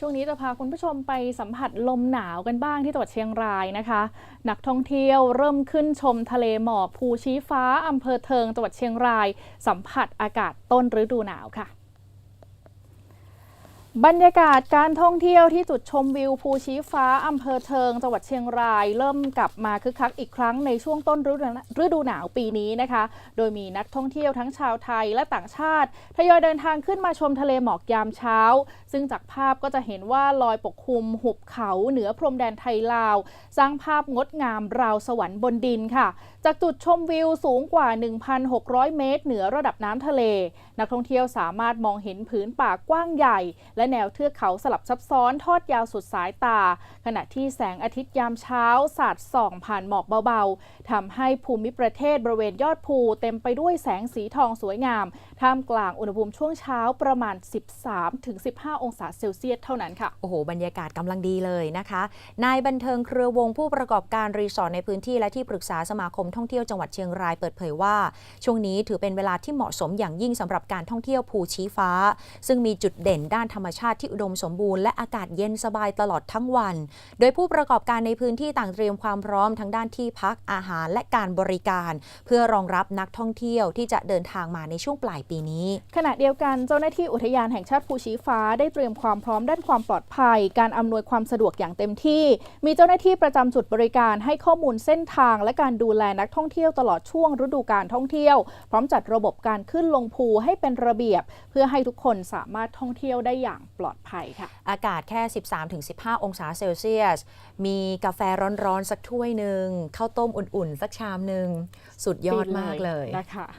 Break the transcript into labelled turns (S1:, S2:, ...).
S1: ช่วงนี้จะพาคุณผู้ชมไปสัมผัสลมหนาวกันบ้างที่จังหวัดเชียงรายนะคะ นักท่องเที่ยวเริ่มขึ้นชมทะเลหมอกภูชี้ฟ้าอำเภอเทิงจังหวัดเชียงราย สัมผัสอากาศต้นฤดูหนาวค่ะ บรรยากาศการท่องเที่ยวที่จุดชมวิวภูชี้ฟ้าอำเภอเทิงจังหวัดเชียงราย เริ่มกลับมาคึกคักอีกครั้งในช่วงต้นฤดูฤดูหนาวปีนี้นะคะ โดยมีนักท่องเที่ยวทั้งชาวไทยและต่างชาติทยอยเดินทางขึ้นมาชมทะเลหมอกยามเช้า ซึ่งจากภาพก็จะเห็นว่าลอยปกคลุมหุบเขาเหนือพรมแดนไทยลาว สร้างภาพงดงามราวสวรรค์บนดินค่ะ จากจุดชมวิวสูงกว่า 1,600 เมตร เหนือระดับน้ำทะเล นักท่องเที่ยวสามารถมองเห็นผืนป่ากว้างใหญ่ และแนวเทือกเขาสลับซับซ้อนทอดยาวสุดสายตา ขณะที่แสงอาทิตย์ยามเช้าสาดส่องผ่านหมอกเบาๆทำให้ภูมิประเทศบริเวณยอดภู เต็มไปด้วยแสงสีทองสวยงาม ท่ามกลางอุณหภูมิช่วงเช้าประมาณ 13-15 องศาเซลเซียสเท่านั้นค่ะ
S2: โอ้โหบรรยากาศกำลังดีเลยนะคะ นายบันเทิงเครือวงผู้ประกอบการรีสอร์ทในพื้นที่และที่ปรึกษาสมาคมท่องเที่ยวจังหวัดเชียงรายเปิดเผยว่า ช่วงนี้ถือเป็นเวลาที่เหมาะสมอย่างยิ่งสำหรับการท่องเที่ยวภูชี้ฟ้า ซึ่งมีจุดเด่นด้านธรรมชาติที่อุดมสมบูรณ์และอากาศเย็นสบายตลอดทั้งวัน โดยผู้ประกอบการในพื้นที่ต่างเตรียมความพร้อมทั้งด้านที่พักอาหารและการบริการ เพื่อรองรับนักท่องเที่ยวที่จะเดินทางมาในช่วงปลายปีนี้
S1: ขณะเดียวกันเจ้าหน้าที่อุทยานแห่งชาติภูชี้ฟ้า ได้เตรียมความพร้อมด้านความปลอดภัย การอำนวยความสะดวกอย่างเต็มที่ มีเจ้าหน้าที่ประจำจุดบริการให้ข้อมูลเส้นทาง และการดูแลนักท่องเที่ยวตลอดช่วงฤดูการท่องเที่ยว พร้อมจัดระบบการขึ้นลงภูให้เป็นระเบียบ เพื่อให้ทุกคนสามารถท่องเที่ยวได้อย่างปลอดภัยค่ะ
S2: อากาศแค่ 13-15 องศาเซลเซียส มีกาแฟร้อนๆ สักถ้วยหนึ่งข้าวต้มอุ่นๆ สักชามหนึ่งสุดยอดมากเลย
S1: นะคะ